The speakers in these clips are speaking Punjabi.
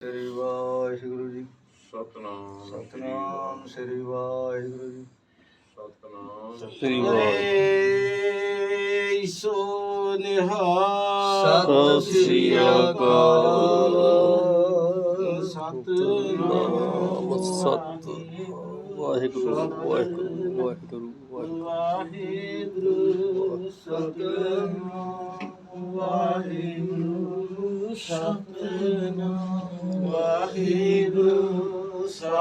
ਸ੍ਰੀ ਵਾਹਿਗੁਰੂ ਜੀ। ਸਤਨਾਮ ਸਤਨਾਮ ਸ੍ਰੀ ਵਾਹਿਗੁਰੂ ਜੀ। ਸਤਨਾਮ ਸ੍ਰੀ ਏ ਸੋ ਨਿਹਾਲ। ਸਤਿ ਸ੍ਰੀ ਅਕਾਲ। ਸਤਨਾਮ। ਸਤ ਵਾਹਿਗੁਰੂ ਵਾਹਿਗੁਰੂ ਵਾਹਿਗੁਰੂ ਵਾਹਿਗੁਰੂ। ਵਾਹਿਗੁਰੂ ਸਤਨਾਮ ਵਾਹਿਗੁਰੂ ਸਤਨਾਮ।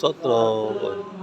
さったな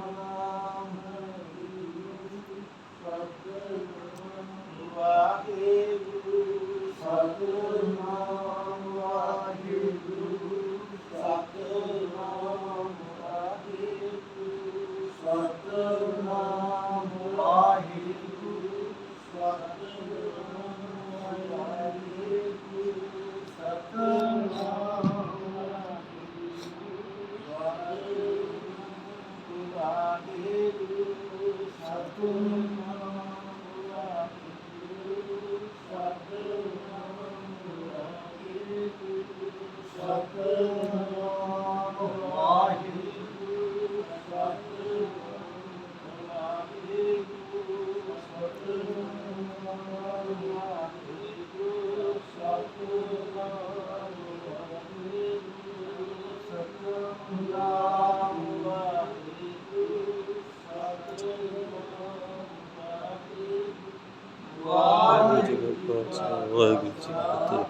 God's always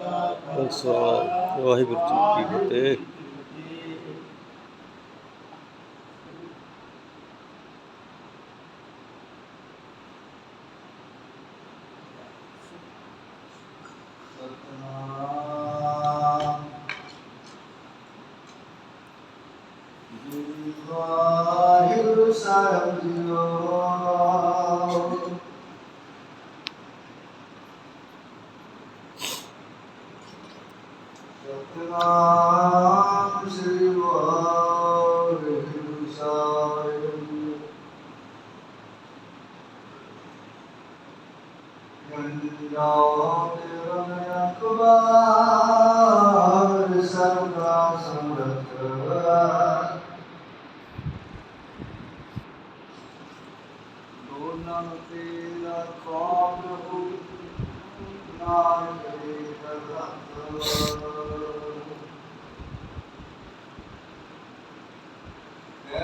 ਖਾਲਸਾ ਵਾਹਿਗੁਰੂ ਜੀ ਕੀ ਫਤਿਹ ਸਤਨਾਮ ਜੀ ਵਾਹਿਗੁਰੂ ਸਾਹਿਬ ਜੀਓ رب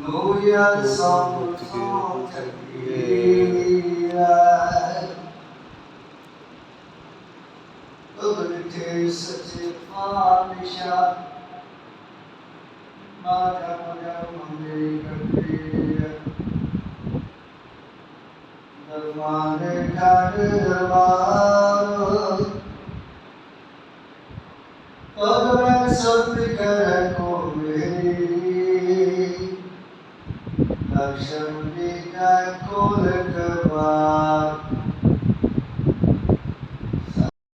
Gloria song Bhagavate Satyapanisha Madhavada Mandirikate Dharmane Kadadavaro Bhagavan Satvikarakon Aksham Dika Kulakabha